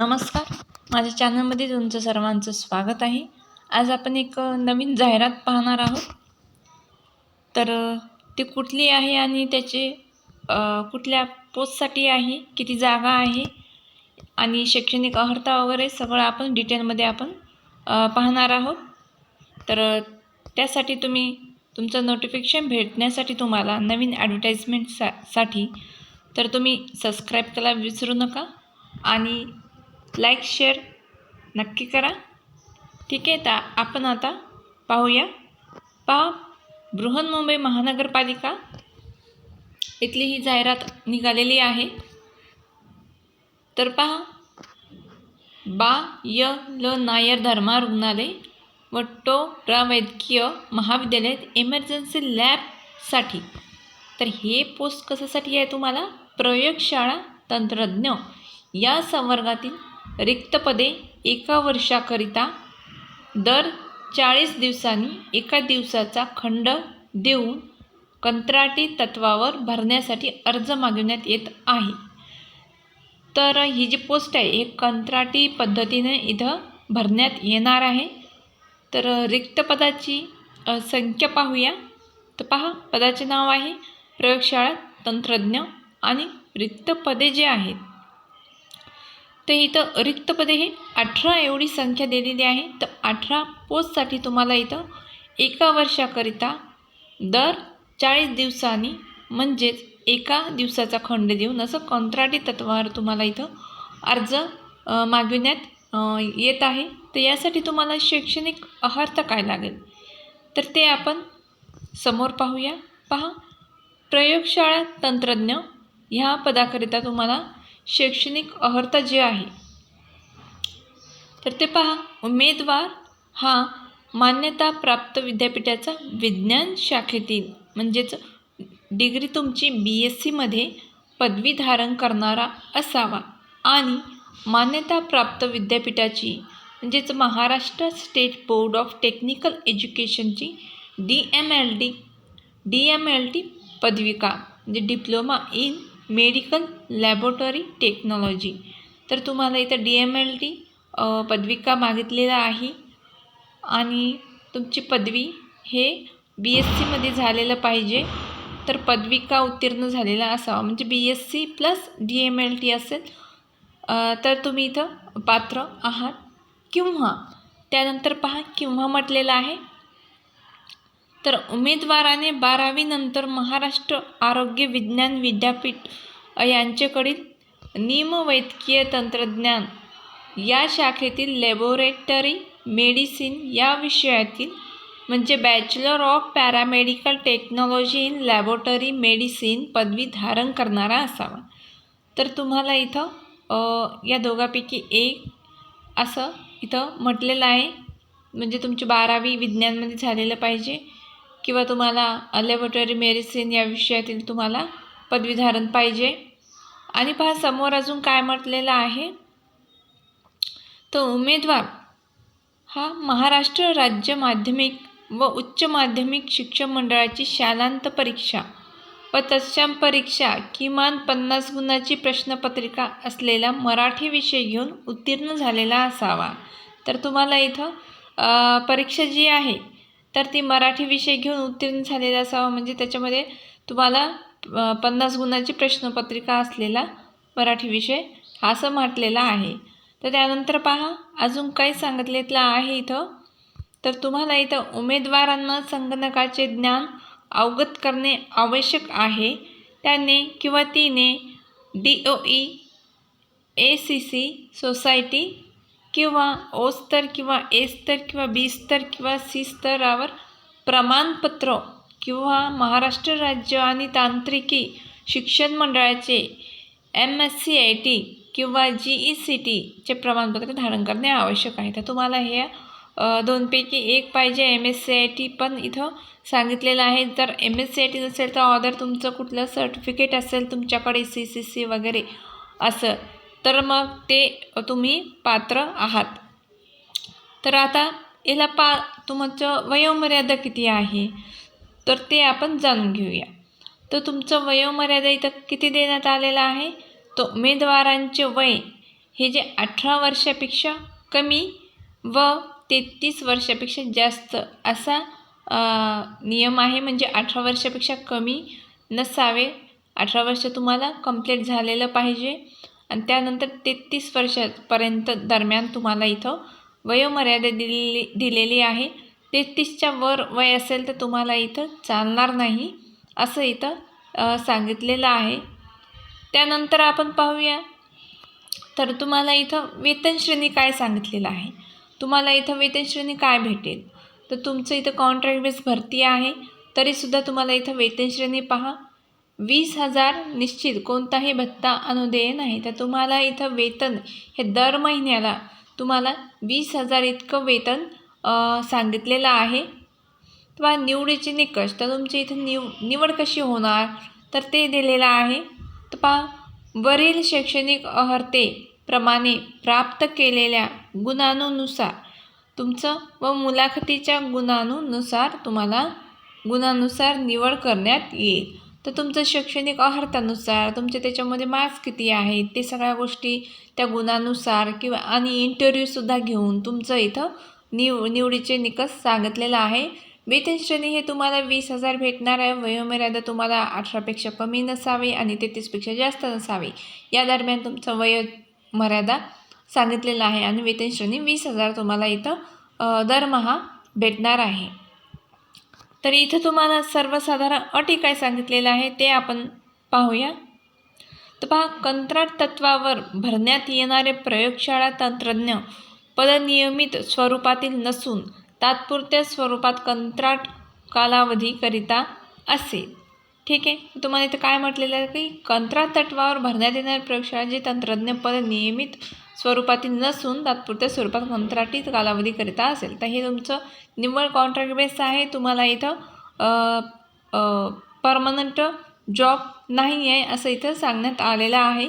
नमस्कार. माझ्या चॅनलमध्ये तुमचं सर्वांचं स्वागत आहे. आज आपण एक नवीन जाहिरात पाहणार आहोत. तर ती कुठली आहे आणि त्याचे कुठल्या पोस्टसाठी आहे किती जागा आहे आणि शैक्षणिक अर्हता वगैरे सगळं आपण डिटेलमध्ये आपण पाहणार आहोत. तर त्यासाठी तुम्ही तुमचं नोटिफिकेशन भेटण्यासाठी तुम्हाला नवीन ॲडव्हर्टाईजमेंटसा साठी तर तुम्ही सबस्क्राईब करायला विसरू नका आणि लाईक शेअर नक्की करा. ठीक आहे तर आपण आता पाहूया. पहा बृहन्मुंबई महानगरपालिका इथली ही जाहिरात निघालेली आहे. तर पहा बा य ल नायर धर्मा रुग्णालय व टो रा वैद्यकीय महाविद्यालयात इमर्जन्सी लॅबसाठी तर हे पोस्ट कशासाठी आहे तुम्हाला? प्रयोगशाळा तंत्रज्ञ या संवर्गातील रिक्त पदे एका वर्षाकरिता दर चाळीस दिवसांनी एका दिवसाचा खंड देऊन कंत्राटी तत्वावर भरण्यासाठी अर्ज मागवण्यात येत आहे. तर ही जी पोस्ट आहे हे कंत्राटी पद्धतीने इथं भरण्यात येणार आहे. तर रिक्त पदाची संख्या पाहूया. तर पहा पदाचे नाव आहे प्रयोगशाळा तंत्रज्ञ आणि रिक्त पदे जे आहेत तर इथं रिक्त पदे हे अठरा एवढी संख्या दिलेली आहे. तर अठरा पोस्टसाठी तुम्हाला इथं एका वर्षाकरिता दर चाळीस दिवसांनी म्हणजेच एका दिवसाचा खंड देऊन असं कंत्राटी तत्वावर तुम्हाला इथं अर्ज मागविण्यात येत आहे. तर यासाठी तुम्हाला शैक्षणिक अर्हता काय लागेल? तर ते आपण समोर पाहूया. पहा प्रयोगशाळा तंत्रज्ञ ह्या पदाकरिता तुम्हाला शैक्षणिक अर्हता जी आहे. तर ते पहा उमेदवार हा मान्यताप्राप्त विद्यापीठाचा विज्ञान शाखेतील म्हणजेच डिग्री तुमची बी एस सीमध्ये पदवी धारण करणारा असावा. आणि मान्यताप्राप्त विद्यापीठाची म्हणजेच Maharashtra state board of technical एज्युकेशनची D M L D D M L T पदविका म्हणजे diploma in medical laboratory technology. तर तुम्हाला इथं डी एम एल टी पदविका मागितलेला आहे. आणि तुमची पदवी हे बी एस सीमध्ये झालेलं पाहिजे. तर पदविका उत्तीर्ण झालेला असावा. म्हणजे B S C plus D M L T असेल. तर तुम्ही इथं पात्र आहात किंवा त्यानंतर पहा किंवा म्हटलेलं आहे. तर उमेदवाराने बारावीनंतर महाराष्ट्र आरोग्य विज्ञान विद्यापीठ यांचेकडील यांच्याकडील निमवैद्यकीय तंत्रज्ञान या शाखेतील लॅबोरेटरी मेडिसिन या विषयातील म्हणजे bachelor of paramedical technology in laboratory medicine पदवी धारण करणारा असावा. तर तुम्हाला इथं या दोघापैकी एक असं इथं म्हटलेलं आहे. म्हणजे तुमची बारावी विज्ञानमध्ये झालेलं पाहिजे. किंवा तुम्हाला लॅबोरेटरी मेडिसिन या विषयातील तुम्हाला पदवीधारण पाहिजे. आणि पहा समोर अजून काय म्हटलेलं आहे? तर उमेदवार हा महाराष्ट्र राज्य माध्यमिक व उच्च माध्यमिक शिक्षण मंडळाची शालांत परीक्षा व तत्सम परीक्षा किमान पन्नास गुणाची प्रश्नपत्रिका असलेला मराठी विषय घेऊन उत्तीर्ण झालेला असावा. तर तुम्हाला इथं परीक्षा जी आहे तर ती मराठी विषय घेऊन उत्तीर्ण झालेला असावा. म्हणजे त्याच्यामध्ये तुम्हाला पन्नास गुणाची प्रश्नपत्रिका असलेला मराठी विषय हा असं म्हटलेला आहे. तर त्यानंतर पहा अजून काही सांगितलेलं आहे इथं. तर तुम्हाला इथं उमेदवारांना संगणकाचे ज्ञान अवगत करणे आवश्यक आहे. त्याने किंवा तिने D O E A C C society किंवा ओ स्तर किंवा ए स्तर किंवा बी स्तर किंवा सी स्तरावर प्रमाणपत्र किंवा महाराष्ट्र राज्य आणि तांत्रिकी शिक्षण मंडळाचे M S C I T किंवा जी ई सी टीचे प्रमाणपत्र धारण करणे आवश्यक आहे. तर तुम्हाला हे दोनपैकी एक पाहिजे. M S C I T पण इथं सांगितलेलं आहे. जर M S C I T नसेल तर ऑदर तुमचं कुठलं सर्टिफिकेट असेल तुमच्याकडे सी सी सी वगैरे असं तर मग ते तुम्ही पात्र आहात. तर आता याला पा तुमचं वयोमर्यादा किती आहे? तर ते आपण जाणून घेऊया. तर तुमचं वयोमर्यादा इथं किती देण्यात आलेलं आहे? तो उमेदवारांचे वय हे जे अठरा वर्षापेक्षा कमी व तेहतीस वर्षापेक्षा जास्त असा नियम आहे. म्हणजे अठरा वर्षापेक्षा कमी नसावे. अठरा वर्ष तुम्हाला कंप्लीट झालेलं पाहिजे. आणि त्यानंतर तेहतीस वर्षापर्यंत दरम्यान तुम्हाला इथं वयोमर्यादा दिलेली दिलेली आहे. तेहतीसच्या वर वय असेल तर तुम्हाला इथं चालणार नाही असं इथं सांगितलेलं आहे. त्यानंतर आपण पाहूया. तर तुम्हाला इथं वेतनश्रेणी काय सांगितलेलं आहे? तुम्हाला इथं वेतनश्रेणी काय भेटेल? तर तुमचं इथं कॉन्ट्रॅक्ट बेस भरती आहे. तरीसुद्धा तुम्हाला इथं वेतनश्रेणी पहा. वीस हजार निश्चित. कोणताही भत्ता अनुदेय नाही. तर तुम्हाला इथं वेतन हे दर महिन्याला तुम्हाला वीस हजार इतकं वेतन सांगितलेलं आहे. किंवा निवडीचे निकष. तर तुमची इथं निव निवड कशी होणार? तर ते दिलेलं आहे. तर पहा वरील शैक्षणिक अर्हतेप्रमाणे प्राप्त केलेल्या गुणांनुसार तुमचं व मुलाखतीच्या गुणांनुसार तुम्हाला गुणानुसार निवड करण्यात येईल. तर तुमचं शैक्षणिक अर्हतानुसार तुमचे त्याच्यामध्ये मार्क्स किती आहेत ते सगळ्या गोष्टी त्या गुणानुसार किंवा आणि इंटरव्ह्यूसुद्धा घेऊन तुमचं इथं निव निवडीचे निकष सांगितलेलं आहे. वेतन श्रेणी हे तुम्हाला वीस हजार भेटणार आहे. वयोमर्यादा तुम्हाला अठरापेक्षा कमी नसावी आणि तेहतीसपेक्षा जास्त नसावी. या दरम्यान तुमचं वयोमर्यादा सांगितलेलं आहे आणि वेतन श्रेणी वीस हजार तुम्हाला इथं दरमहा भेटणार आहे. तर इथं तुम्हाला सर्वसाधारण अटी काय सांगितलेलं आहे ते आपण पाहूया. तर पहा कंत्राट तत्वावर भरण्यात येणारे प्रयोगशाळा तंत्रज्ञ पदनियमित स्वरूपातील नसून तात्पुरत्या स्वरूपात कंत्राट कालावधीकरिता असेल. ठीक आहे? तुम्हाला इथं काय म्हटलेलं आहे की कंत्राट तत्वावर भरण्यात येणारे प्रयोगशाळा जे तंत्रज्ञ पद नियमित स्वरूपातील नसून तात्पुरत्या स्वरूपात कंत्राटी कालावधीकरिता असेल. तर हे तुमचं निव्वळ कॉन्ट्रॅक्ट बेस आहे. तुम्हाला इथं परमनंट जॉब नाही आहे असं इथं सांगण्यात आलेलं आहे.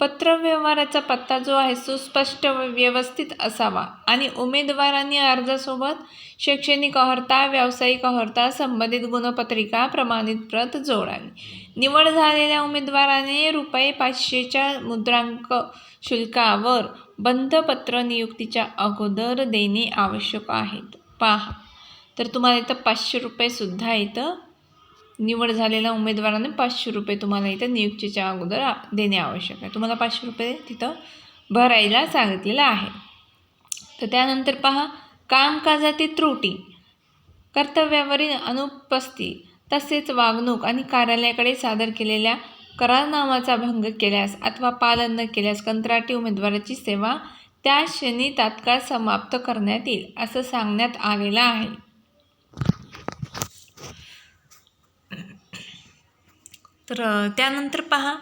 पत्रव्यवहाराचा पत्ता जो आहे सुस्पष्ट व व्यवस्थित असावा. आणि उमेदवारांनी अर्जासोबत शैक्षणिक अर्हता व्यावसायिक अर्हता संबंधित गुणपत्रिका प्रमाणित प्रत जोडावी. निवड झालेल्या उमेदवाराने रुपये पाचशेच्या मुद्रांक शुल्कावर बंधपत्र नियुक्तीच्या अगोदर देणे आवश्यक आहेत पहा. तर तुम्हाला इथं पाचशे रुपयेसुद्धा इथं निवड झालेल्या उमेदवाराने पाचशे रुपये तुम्हाला इथं नियुक्तीच्या अगोदर देणे आवश्यक आहे. तुम्हाला पाचशे रुपये तिथं भरायला सांगितलेलं आहे. तर त्यानंतर पहा कामकाजातील त्रुटी कर्तव्यावरील अनुपस्थिती तसेच वागणूक आणि कार्यालयाकडे सादर केलेल्या करारनामाचा भंग केल्यास अथवा पालन न केल्यास कंत्राटी उमेदवाराची सेवा त्या क्षणी तात्काळ समाप्त करण्यात येईल असं सांगण्यात आलेलं आहे. तर त्यानंतर पहा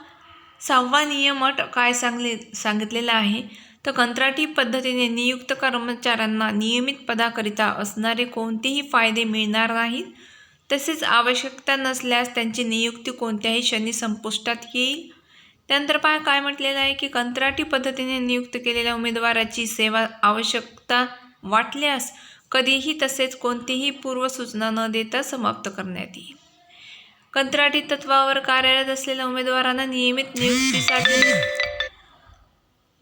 सहावा नियम अट काय सांगले सांगितलेला आहे. तर कंत्राटी पद्धतीने नियुक्त कर्मचाऱ्यांना नियमित पदाकरिता असणारे कोणतेही फायदे मिळणार नाहीत. तसेच आवश्यकता नसल्यास त्यांची नियुक्ती कोणत्याही क्षणी संपुष्टात येईल. त्यानंतर पहा काय म्हटलेलं आहे की कंत्राटी पद्धतीने नियुक्त केलेल्या उमेदवाराची सेवा आवश्यकता वाटल्यास कधीही तसेच कोणतीही पूर्वसूचना न देता समाप्त करण्यात येईल. कंत्राटी तत्वावर कार्यरत असलेल्या उमेदवारांना नियमित नियुक्तीसाठी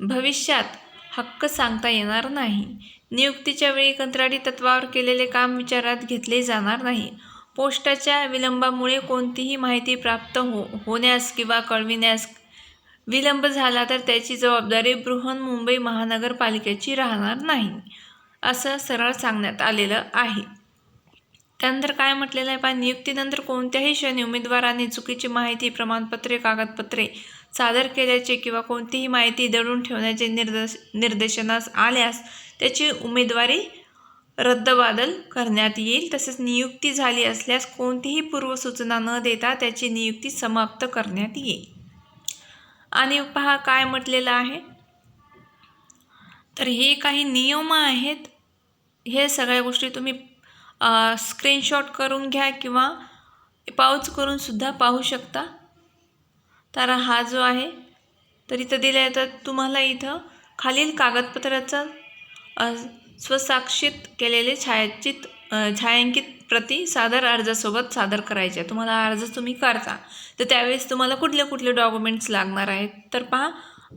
भविष्यात हक्क सांगता येणार नाही. नियुक्तीच्या वेळी कंत्राटी तत्वावर केलेले काम विचारात घेतले जाणार नाही. पोस्टाच्या विलंबामुळे कोणतीही माहिती प्राप्त हो होण्यास किंवा कळविण्यास विलंब झाला तर त्याची जबाबदारी बृहन्मुंबई महानगरपालिकेची राहणार नाही असं सरळ सांगण्यात आलेलं आहे. त्यानंतर काय म्हटलेलं आहे पहा नियुक्तीनंतर कोणत्याही क्षणी उमेदवाराने चुकीची माहिती प्रमाणपत्रे कागदपत्रे सादर केल्याचे किंवा कोणतीही माहिती दडून ठेवण्याचे निर्देश निर्देशनास आल्यास त्याची उमेदवारी रद्दबादल करण्यात येईल. तसेच नियुक्ती झाली असल्यास कोणतीही पूर्वसूचना न देता त्याची नियुक्ती समाप्त करण्यात येईल. आणि पहा काय म्हटलेलं आहे? तर हे काही नियम आहेत. हे सगळ्या गोष्टी तुम्ही स्क्रीनशॉट करून घ्या किंवा पाऊच करून सुद्धा पाहू शकता. तर हा जो आहे तर इथं दिला आहे तर तुम्हाला इथं खालील कागदपत्राचं स्वसाक्षित केलेले छायाचित छायांकित प्रती सादर अर्जासोबत सादर करायचे आहे. तुम्हाला अर्ज तुम्ही करता. तर त्यावेळेस तुम्हाला कुठले कुठले डॉक्युमेंट्स लागणार आहेत? तर पहा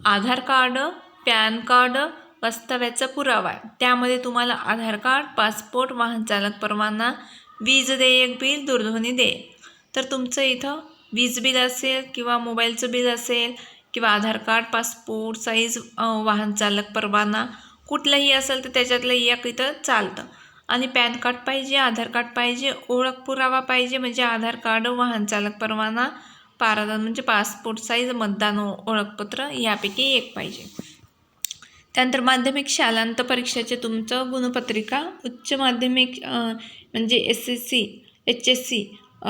आधार कार्ड पॅन कार्ड वास्तव्याचा पुरावा. आहे त्यामध्ये तुम्हाला आधार कार्ड पासपोर्ट वाहन चालक परवाना वीज देयक बिल दूरध्वनी देयक तर तुमचं इथं वीज बिल असेल किंवा मोबाईलचं बिल असेल किंवा आधार कार्ड पासपोर्ट साईज वाहन चालक परवाना कुठलंही असेल तर त्याच्यातलं एक इथं चालतं. आणि पॅन कार्ड पाहिजे आधार कार्ड पाहिजे ओळख पुरावा पाहिजे म्हणजे आधार कार्ड वाहन चालक परवाना पारदा म्हणजे पासपोर्ट साईज मतदान ओळखपत्र यापैकी एक पाहिजे. त्यानंतर माध्यमिक शालांत परीक्षेचे तुमचं गुणपत्रिका उच्च माध्यमिक म्हणजे S S C H S C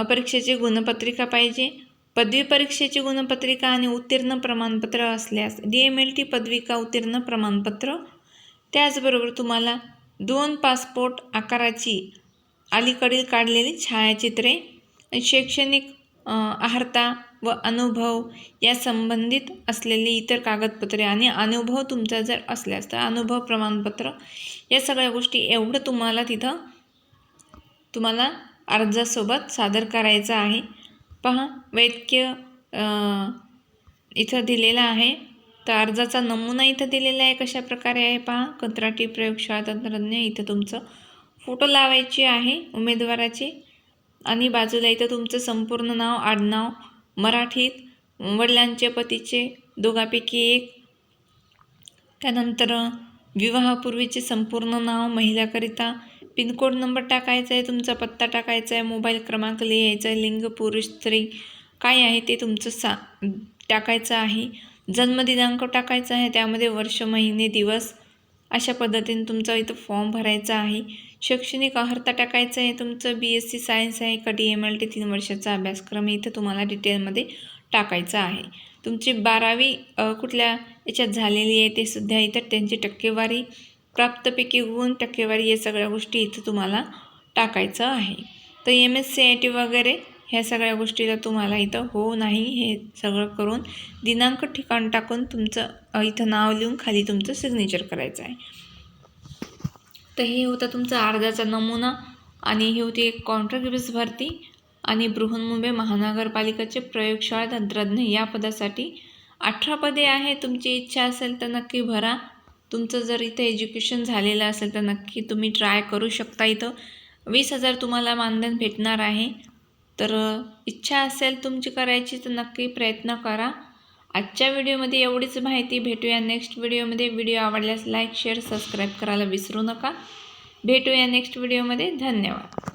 परीक्षेची गुणपत्रिका पाहिजे. पदवी परीक्षेची गुणपत्रिका आणि उत्तीर्ण प्रमाणपत्र असल्यास डी एम एल टी पदविका उत्तीर्ण प्रमाणपत्र. त्याचबरोबर तुम्हाला दोन पासपोर्ट आकाराची अलीकडील काढलेली छायाचित्रे शैक्षणिक अर्हता व अनुभव या संबंधित असलेली इतर कागदपत्रे आणि अनुभव तुमचा जर असल्यास तर अनुभव प्रमाणपत्र या सगळ्या गोष्टी एवढं तुम्हाला तिथं तुम्हाला अर्जासोबत सादर करायचं आहे. पहा वैद्यकीय इथं दिलेला आहे. तर अर्जाचा नमुना इथं दिलेला आहे कशा प्रकारे आहे? पहा कंत्राटी प्रयोगशाळा तंत्रज्ञ इथं तुमचं फोटो लावायची आहे उमेदवाराची. आणि बाजूला इथं तुमचं संपूर्ण नाव आडनाव मराठीत वडिलांचे पतीचे दोघापैकी एक. त्यानंतर विवाहापूर्वीचे संपूर्ण नाव महिलाकरिता पिनकोड नंबर टाकायचा आहे तुमचा पत्ता टाकायचा आहे मोबाईल क्रमांक लिहायचा आहे लिंग पुरुष स्त्री काय आहे ते तुमचं सा टाकायचं आहे. जन्मदिनांक टाकायचा आहे त्यामध्ये वर्ष महिने दिवस अशा पद्धतीने तुमचा इथं फॉर्म भरायचा आहे. शैक्षणिक अर्हता टाकायचं आहे तुमचं बी एस सी सायन्स आहे का डी एम एल टी तीन वर्षाचा अभ्यासक्रम आहे इथं तुम्हाला डिटेलमध्ये टाकायचा आहे. तुमची बारावी कुठल्या याच्यात झालेली आहे ते सुद्धा इथं त्यांची टक्केवारी प्राप्तपैकी गुण टक्केवारी या सगळ्या गोष्टी इथं तुम्हाला टाकायचं आहे. तर M S C I T वगैरे ह्या सगळ्या गोष्टीला तुम्हाला इथं हो नाही हे सगळं करून दिनांक ठिकाण टाकून तुमचं इथं नाव लिहून खाली तुमचं सिग्नेचर करायचं आहे. तर हे होता तुमचा अर्जाचा नमुना आणि ही होती एक कॉन्ट्रॅक्ट बेस भरती आणि बृहन्मुंबई महानगरपालिकेचे प्रयोगशाळा तंत्रज्ञ या पदासाठी अठरा पदे आहे. तुमची इच्छा असेल तर नक्की भरा. तुमचं जर इथं एज्युकेशन झालेलं असेल तर नक्की तुम्ही ट्राय करू शकता इथं. वीस हजार तुम्हाला मानधन भेटणार आहे. तर इच्छा असेल तुमची करायची तर नक्की प्रयत्न करा. आजच्या व्हिडिओमध्ये एवढीच माहिती. भेटूया नेक्स्ट व्हिडिओमध्ये. व्हिडिओ आवडल्यास लाईक शेअर सबस्क्राईब करायला विसरू नका. भेटूया नेक्स्ट व्हिडिओमध्ये. धन्यवाद.